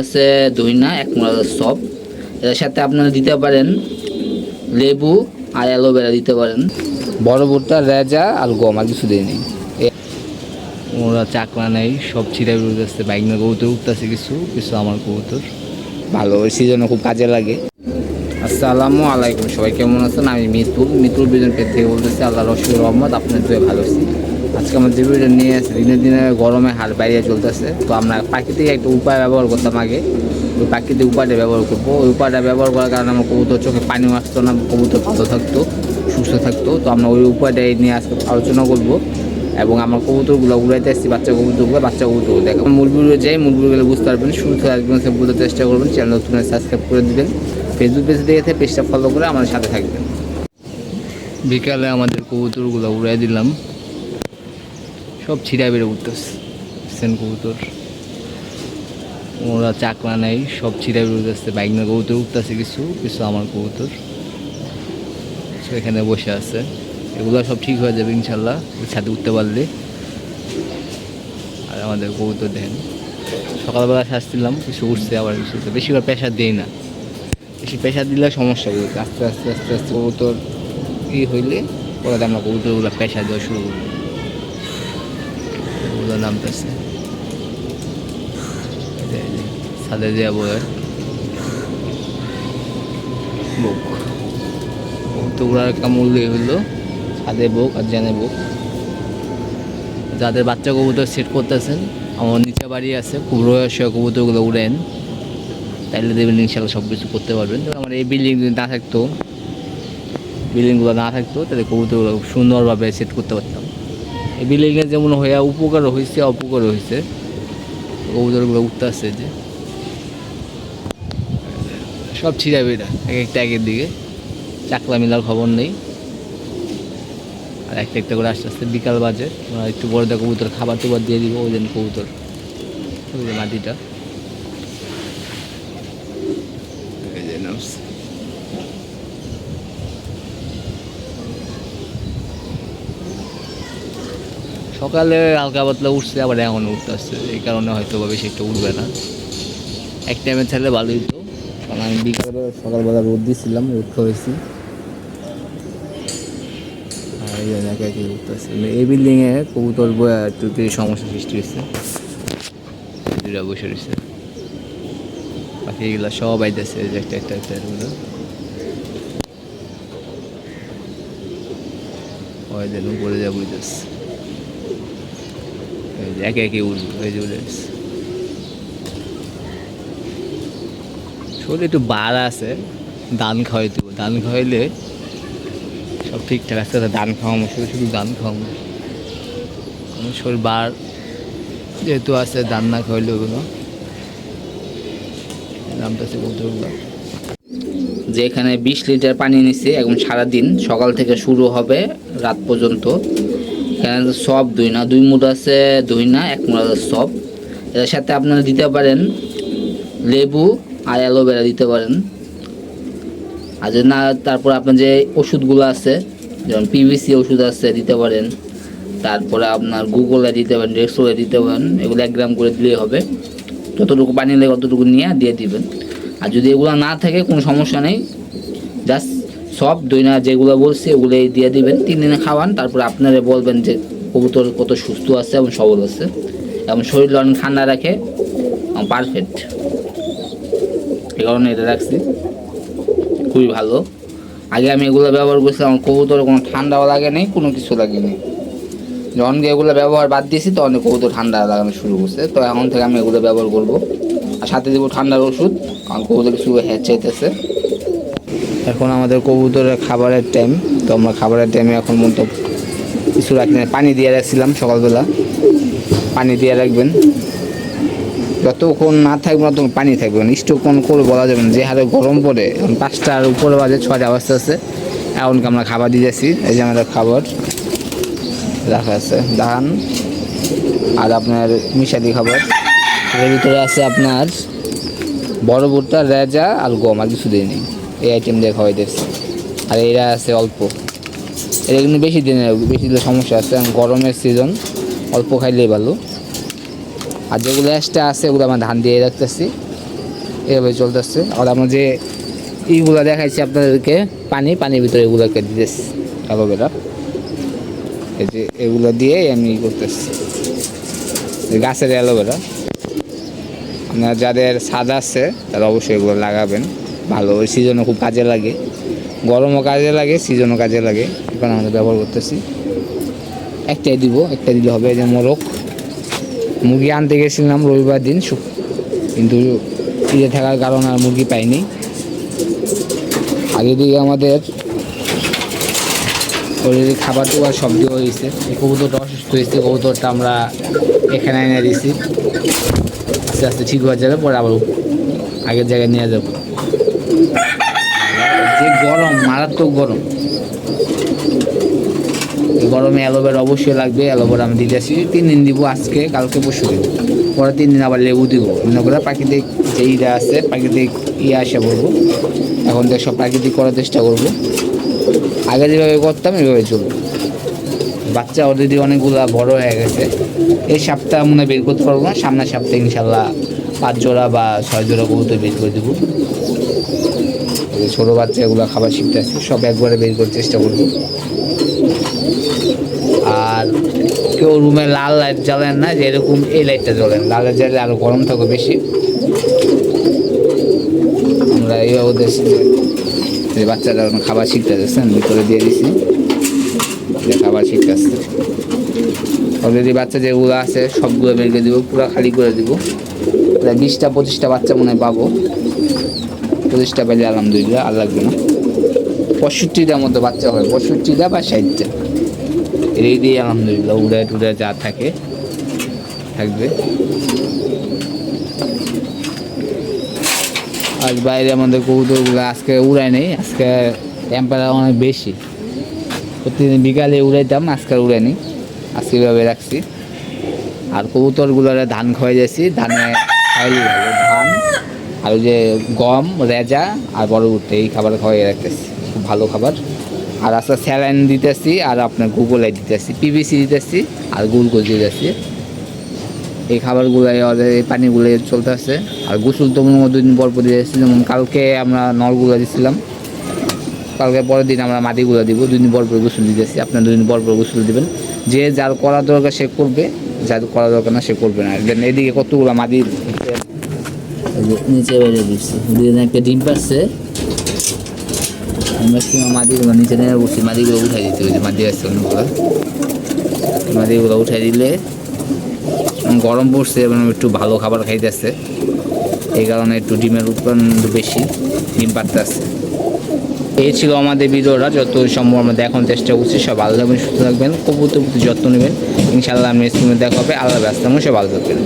আছে দইনা এক মোড়া সব। এর সাথে আপনারা দিতে পারেন লেবু আর অ্যালোভেরা দিতে পারেন। বড় ভুট্টা রেজা আর গম আর কিছু দিই নেই। ওরা চাকরা নেই সব ছিঁড়ে উঠতেছে বাইক না কবুতর উঠতেছে কিছু কিছু আমার কবুতর। ভালো ওই সিজনে খুব কাজে লাগে। আসসালামু আলাইকুম সবাই কেমন আছেন? আমি মিতুল মিতুল বিজন পেট থেকে বলতেছি আল্লাহ রসুল রহমদ আপনার দুয়ে ভালো আছি। আজকে আমার যে নিয়ে আসছে। দিনে দিনে গরমে হার বাইরে চলতেছে। তো আমরা প্রাকৃতিক একটা উপায় ব্যবহার করতাম আগে। ওই প্রাকৃতিক উপায়টা ব্যবহার করব। ওই উপায়টা ব্যবহার করার কারণে আমার কবুতর চোখে পানি আসতো না, কবুতর ভালো থাকতো, সুস্থ থাকতো। তো আমরা ওই উপায়টাই নিয়ে আজকে আলোচনা করব। এবং আমার কবুতরগুলো উড়াইতে আসছি, বাচ্চা কবুতরগুলো, বাচ্চা কবুতর দেখো। ভিডিও যাই ভিডিও বুঝতে পারবেন, শুরু থেকে সে বুঝতে চেষ্টা করবেন। চ্যানেল নতুন সাবস্ক্রাইব করে দিবেন। ফেসবুক পেজে দেখে পেজটা ফলো করে আমাদের সাথে থাকবেন। বিকালে আমাদের কবুতরগুলো উড়াই দিলাম। সব ছিঁড়া বেড়ে উঠতেছে। সেন কবুতর। ওরা চাকরা নেই, সব ছিঁড়া বেড়ে উঠতেছে। বাইক না কবুতর উঠতেছে কিছু কিছু আমার কবুতর। এখানে বসে আছে। এগুলো সব ঠিক হয়ে যাবে ইনশাল্লাহ ছাদে উঠতে পারলে। আর আমাদের কবুতর দেন সকালবেলা শাসছিলাম, কিছু উঠছে আবার কিছু বেশি করে প্রেশার দিই না। বেশি প্রেশার দিলে সমস্যা হবে আস্তে আস্তে আস্তে আস্তে কবুতর ই হইলে পরে আমরা কবুতরগুলো প্রেশার দেওয়া শুরু করব। ওগুলো নামতেছে। ছাদে দেওয়া বয়ে বুক। কবুতরগুলোর একটা মূল্য হইল ছাদে বুক আর জেনে বুক। যাদের বাচ্চা কবুতর সেট করতেছেন, আমার নিচে বাড়ি আছে, খুব রহস্য কবুতরগুলো উড়েন। তাইলে দেবেন ইনশাল্লাহ সব কিছু করতে পারবেন। তো আমার এই বিল্ডিং যদি না থাকতো বিল্ডিংগুলো না থাকতো, তাহলে কবুতরগুলো খুব সুন্দরভাবে সেট করতে পারতাম। এই যেমন হয়ে উপকারও হয়েছে অপকারও হয়েছে কবুতরগুলো উঠতে আসছে যে। সব ছিঁড়া এটা এক একটা একের দিকে। চাকলা মিলার খবর নেই। আর একটা একটা করে আস্তে আস্তে বিকাল বাজে। একটু দেখ কবুতর খাবার টুবার দিয়ে দিব, ওই জন্য কবুতর। মাটিটা। সকালে হালকা পাতলা উঠছে, আবার এখন উঠতে আসছে। এই কারণে হয়তো বা বেশি একটা উঠবে না। এক টাইমে ছাড়লে ভালোই তো কারণ আমি বিকালবেলা সকালবেলা রোদ দিয়েছিলাম রোদ করেছি আর এই জন্য একা একাই উঠতেছে এই বিল্ডিংয়ে কবুতর বয়া একটু সমস্যা সৃষ্টি হয়েছে দুটা বসে রয়েছে। পাখিগুলো সব আইতেছে একটা একটা একটা, এগুলো। ওই যেন উপরে যা বুঝতেছে একে একে উঠবে এই যে শরীরে একটু বার আছে ধান খাওয়াই দেবো। ধান খাওয়াইলে সব ঠিকঠাক আছে ধান খাওয়াবো শুধু শুধু ধান খাওয়াবো শরীর বার যেহেতু আছে ধান না খাওয়াইলে ওগুলো দামটা আছে বলতে যে এখানে বিশ লিটার পানি নিচ্ছে এবং সারাদিন সকাল থেকে শুরু হবে, রাত পর্যন্ত। এখানে সব দুই না, দুই মুঠ আছে, দুই না, এক মুঠ আছে সব। এর সাথে আপনারা দিতে পারেন লেবু আর অ্যালোভেরা দিতে পারেন। আর যদি না, তারপর আপনার যে ওষুধগুলো আছে, যেমন পিভিসি ওষুধ আছে, দিতে পারেন। তারপরে আপনার গুগলে দিতে পারেন রেক্সোলে দিতে পারেন, এগুলো এক গ্রাম করে দিলেই হবে। যতটুকু পানি লাগে অতটুকু নিয়ে দিয়ে দিবেন। আর যদি এগুলো না থাকে, কোনো সমস্যা নেই। জাস্ট সব দইনা যেগুলো বলছি, ওগুলোই দিয়ে দিবেন। তিন দিনে খাওয়ান, তারপরে আপনারা বলবেন যে কবুতর কত সুস্থ আছে এবং সবল আছে। এবং শরীর অনেক ঠান্ডা রাখে পারফেক্ট এই কারণে এটা রাখছি। খুবই ভালো। আগে আমি এগুলো ব্যবহার করছিলাম কবুতর কোনো ঠান্ডাও লাগে নেই, কোনো কিছু লাগেনি যখন এগুলো ব্যবহার বাদ দিয়েছি, তখন কবুতর ঠান্ডা লাগানো শুরু করছে। তো এখন থেকে আমি এগুলো ব্যবহার করব। আর সাথে দেবো ঠান্ডার ওষুধ, কারণ কবুতর কিছু হ্যাঁ চাইতেছে এখন আমাদের কবুতরের খাবারের টাইম তো আমরা খাবারের টাইমে এখন মতো কিছু রাখি না। পানি দিয়ে রাখছিলাম সকালবেলা। পানি দিয়ে রাখবেন। যতক্ষণ না থাকবে ততক্ষণ পানি থাকবে। না স্টোক কোন করে বলা যাবে না। যে হারে গরম পড়ে, এখন পাঁচটার উপরে বাজে ছয়টা অবস্থা আছে। এমনকি আমরা খাবার দিয়ে যাচ্ছি এই যে আমাদের খাবার। রাখা আছে। ধান আর আপনার মিশাদি খাবার। এর ভিতরে আছে আপনার বড় ভুট্টা, রেজা আর গম, আর কিছু দিইনি এই আইটেম দিয়ে খাওয়াই দিচ্ছি আর এরা আছে অল্প। এটা কিন্তু বেশি দিনের বেশি দিলে সমস্যা আছে, কারণ গরমের সিজন অল্প খাইলেই ভালো। আর যেগুলো এক্সট্রা আছে ওগুলো আমরা ধান দিয়ে রাখতেছি। এভাবে চলতেছে। আর আমরা যে এইগুলা দেখাইছি আপনাদেরকে, পানি, পানির ভিতরে এগুলোকে দিতেছি অ্যালোভেরা। এই যে এগুলো দিয়ে আমি করতেছি। গাছের অ্যালোভেরা। আপনার যাদের ছাদ আছে, তারা অবশ্যই এগুলো লাগাবেন। ভালো, ওই সিজনে খুব কাজে লাগে। গরমও কাজে লাগে, সিজনও কাজে লাগে। এখন আমরা ব্যবহার করতেছি। একটাই দিব একটা দিলে হবে যে মোরগ। মুরগি আনতে গেছিলাম রবিবার দিন কিন্তু ইয়ে থাকার কারণে আর মুরগি পাইনি। আগে দিকে আমাদের অলরেডি খাবার টাবার সব দেওয়া হয়েছে। কবুতরটা অসুস্থ হয়েছে কবুতরটা আমরা এখানে এনে দিয়েছি আস্তে আস্তে ঠিক হয়ে যাবে, পরে আবার আগের জায়গায় নিয়ে যাব। যে গরম, মারাত্মক গরম। গরমে অ্যালোভেরা অবশ্যই লাগবে, অ্যালোভেরা আমি দিতেছি তিন দিন দিব আজকে, কালকে পরশু দিব পরে তিন দিন আবার লেবু দিব। মনে করে প্রাকৃতিক যে ইটা আছে, প্রাকৃতিক ইয়ে আসে বলব। এখন থেকে সব প্রাকৃতিক করার চেষ্টা করব। আগে যেভাবে করতাম, এভাবে চলবো। বাচ্চা অলরেডি অনেকগুলা বড় হয়ে গেছে। এই সপ্তাহ মনে বের করতে পারব না। সামনের সপ্তাহে ইনশাল্লাহ পাঁচ জোড়া বা ছয় জোড়া কবুতর বের করে দেবো। ছোটো বাচ্চাগুলো খাবার শিখতে আছে সব একবারে বের করার চেষ্টা করব। আর কেউ রুমে লাল লাইট জ্বালেন না, যে এরকম এই লাইটটা জ্বলেন। লাল লাইট জ্বালে আরও গরম থাকবে বেশি। আমরা এইভাবে দেখছি যে বাচ্চারা খাবার শিখতে যাচ্ছেন ভিতরে দিয়ে দিছি। খাবার শিখতে আসছে অলরেডি বাচ্চা যেগুলো আছে, সবগুলো বের করে দিব, পুরো খালি করে দেবো। প্রায় বিশটা, পঁচিশটা বাচ্চা মনে হয় পাবো। পঁচিশটা পেলে আলহামদুলিল্লাহ লাগবে না পঁয়ষট্টিটার মতো বাচ্চা হয় পঁয়ষট্টিটা বা ষাটটা এই দিয়ে আলহামদুলিল্লাহ উড়ে টুড়ে যা থাকে, থাকবে। আজ বাইরে আমাদের কবুতরগুলো আজকে উড়ায় নেই, আজকে টেম্পারেচার অনেক বেশি। প্রতিদিন বিকালে উড়াইতাম, আজকে উড়াই নেই। আজকে এভাবে রাখছি। আর কবুতরগুলোর ধান খাওয়াই যাচ্ছি, ধানে খাওয়াইলে ভালো আর ওই যে গম, রেজা আর বড় উঠতে এই খাবার খাওয়াই রাখতেছি। খুব ভালো খাবার। আর আস্তে স্যালাইন দিতেছি আর আপনার গুগলাই দিতেছি পিভিসি দিতেছি আর গুলকোজ দিতেছি। এই খাবারগুলো এই পানিগুলো চলতে আছে আর গোসল তো মনে দুদিন পর পর দিয়েছি যেমন কালকে আমরা নলগুলো দিছিলাম। কালকে পরের দিন আমরা মাটিগুলো দিব। দুদিন পর পর গোসল দিতেছি। আপনার দুদিন পর পর গোসল দিবেন। যে যার করা দরকার সে করবে, যার করা দরকার না সে করবে না। দেন এদিকে কতগুলো মাটি নিচে বেড়ে দিচ্ছি। দিয়ে একটা ডিম পাচ্ছে নিচে নেমে ওই যে অন্যগুলো দিলে গরম পড়ছে এবং একটু ভালো খাবার খাইতেছে। এই কারণে একটু ডিমের উৎপাদন বেশি, ডিম পারতেছে এই ছিল আমাদের ভিডিওটা যত সম্ভব আমরা দেখানোর চেষ্টা করছি। সব ভালো থাকবেন, সুস্থ থাকবেন, কবুতর যত্ন নেবেন। ইনশাআল্লাহ আমি দেখা হবে। আল্লাহ ব্যস্ত সব ভালো থাকবেন।